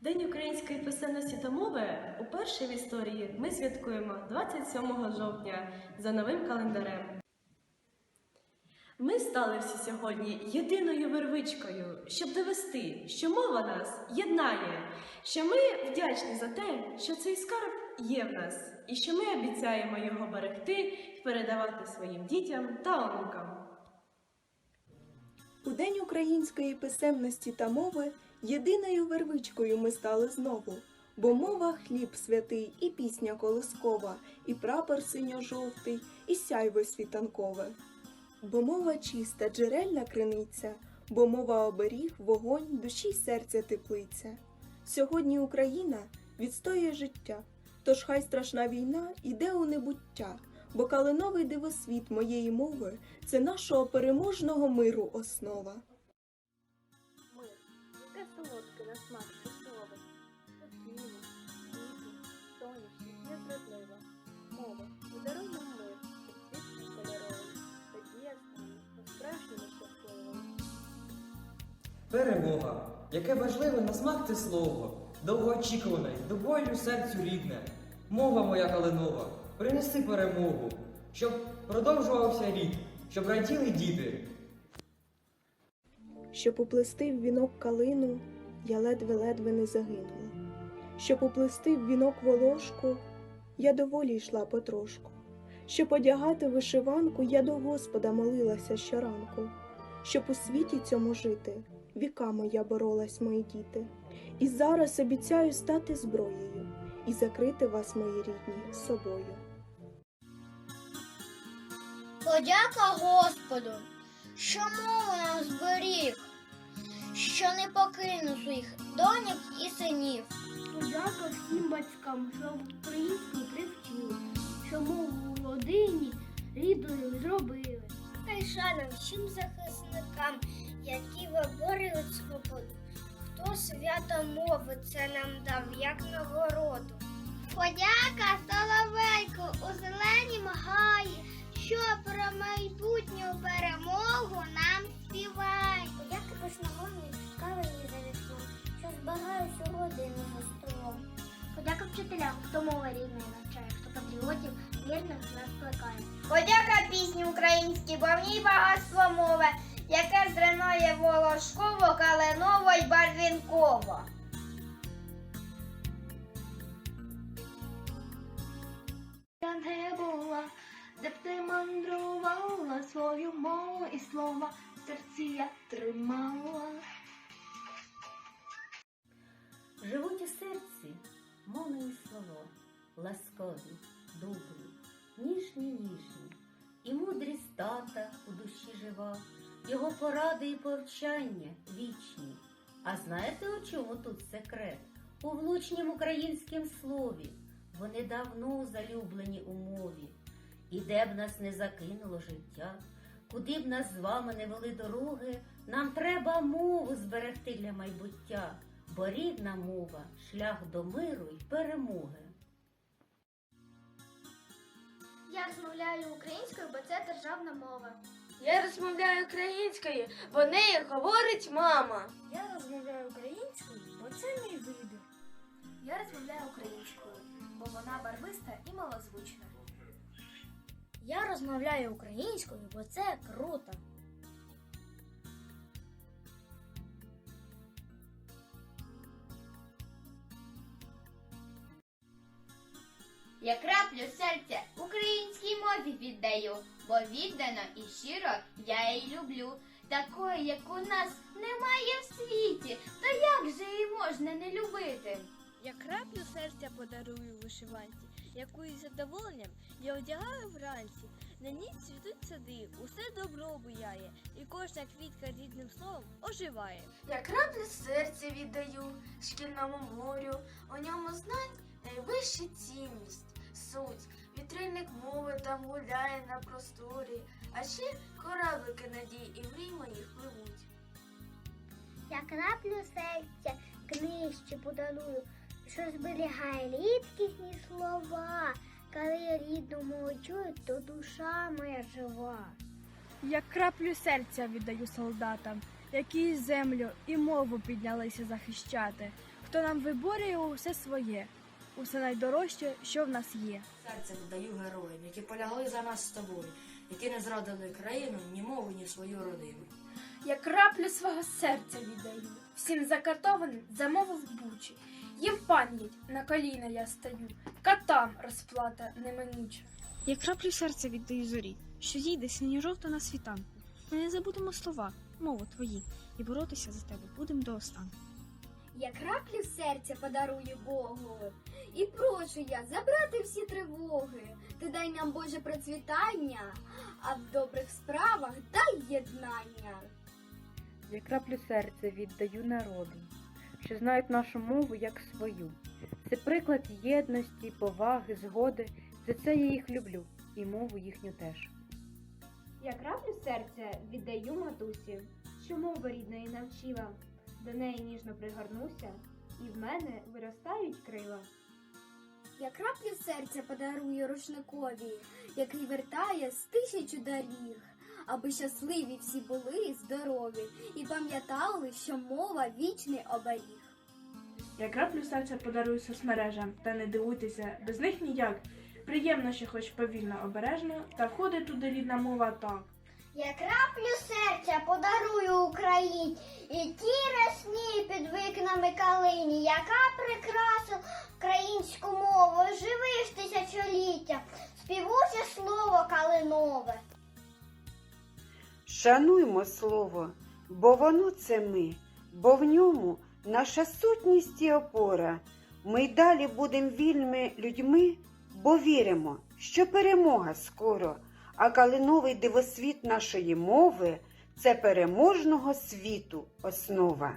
День української писемності та мови уперше в історії ми святкуємо 27 жовтня за новим календарем. Ми стали всі сьогодні єдиною вервичкою, щоб довести, що мова нас єднає, що ми вдячні за те, що цей скарб є в нас, і що ми обіцяємо його берегти і передавати своїм дітям та онукам. У День української писемності та мови єдиною вервичкою ми стали знову, бо мова хліб святий, і пісня колискова, і прапор синьо-жовтий, і сяйво світанкове. Бо мова чиста, джерельна криниця, бо мова оберіг, вогонь, душі й серця теплиця. Сьогодні Україна відстоює життя, тож хай страшна війна іде у небуття, бо калиновий дивосвіт моєї мови це нашого переможного миру основа. Мир, яке солодке на смак слово, сонячне, незрадливе. Перемога, яке важливе на смак те слово, довгоочікуване, до болю серцю рідне. Мова моя калинова, принеси перемогу, щоб продовжувався рід, щоб раділи діти. Щоб уплести в вінок калину, я ледве-ледве не загинула. Щоб уплести в вінок волошку, я доволі йшла потрошку. Щоб одягати вишиванку, я до Господа молилася щоранку. Щоб у світі цьому жити, віками я боролась, мої діти. І зараз обіцяю стати зброєю і закрити вас, мої рідні, собою. Подяка Господу, що мову нам зберіг, що не покинув своїх доньок і синів. Подяка всім батькам, що українську привчили, що мову в родині рідною зробили. Та й шана всім захисникам, які свято це нам дав, як нагороду. Подяка Соловейку у зеленім гаї, що про майбутню перемогу нам співає. Подяка красномовній кавені за вікном, що родину за столом. Подяка вчителям, хто мови рідної навчає, хто патріотів вірних нас плекає. Подяка пісні українській, бо в ній багатство мови, яке зринує волошково, калиново й барвінково. Я не була, де б ти мандрувала свою мову і слова в серці я тримала. Живуть у серці мови і слово, ласкові, добрі, ніжні, ніжні, і мудрість тата у душі жива, його поради і повчання вічні. А знаєте, у чому тут секрет? У влучнім українськім слові. Вони давно залюблені у мові. І де б нас не закинуло життя, куди б нас з вами не вели дороги, нам треба мову зберегти для майбуття, бо рідна мова шлях до миру й перемоги. Я розмовляю українською, бо це державна мова. Я розмовляю українською, бо нею говорить мама. Я розмовляю українською, бо це мій вибір. Я розмовляю українською, бо вона барвиста і малозвучна. Я розмовляю українською, бо це круто. Я краплю серця українській мові віддаю, бо віддано і щиро я її люблю. Такої, як у нас, немає в світі, то як же її можна не любити? Я подарую вишиванці, яку із задоволенням я одягаю вранці. На ній цвітуть сади, усе добро буяє, і кожна квітка рідним словом оживає. Я краплю серця віддаю шкільному морю, у ньому знань найвища цінність, суть. Вітрильник мови там гуляє на просторі, а ще кораблики надій і мрій моїх Я краплю серця, книжці подарую, що зберігає рідкісні слова. Коли я рідну мову чую, то душа моя жива. Як краплю серця віддаю солдатам, які землю і мову піднялися захищати, хто нам виборює усе своє, усе найдорожче, що в нас є. Серце віддаю героям, які полягли за нас з тобою, які не зрадили країну, ні мову, ні свою родину. Я краплю свого серця віддаю, всім закатованим за мову в бучі. Їм пам'ять на коліна я стаю, катам розплата неминуча. Я краплю серця віддаю зорі, що зійде синьо-жовта на світанку. Ми не забудемо слова, мову твої, і боротися за тебе будем до останку. Я краплю серця подарую Богу, і прошу я забрати всі тривоги. Ти дай нам Боже процвітання, а в добрих справах дай єднання. Я краплю серця віддаю народу, що знають нашу мову як свою. Це приклад єдності, поваги, згоди. За це я їх люблю і мову їхню теж. Я краплю серця віддаю матусі, що мови рідної навчила. До неї ніжно пригорнуся, і в мене виростають крила. Я краплю серця подарую рушникові, який вертає з тисячу доріг, аби щасливі всі були, здорові, і пам'ятали, що мова вічний оберіг. Я краплю серця подарую соцмережам, та не дивуйтеся, без них ніяк. Приємно, що хоч повільно обережно, та входить туди рідна мова так. Я краплю серця подарую Україні, і ті росні під вікнами калині, яка прикрасила українську мову, живи ж тисячоліття, співуче слово калинове. Шануймо слово, бо воно це ми, бо в ньому наша сутність і опора. Ми й далі будемо вільними людьми, бо віримо, що перемога скоро, а калиновий дивосвіт нашої мови це переможного світу основа.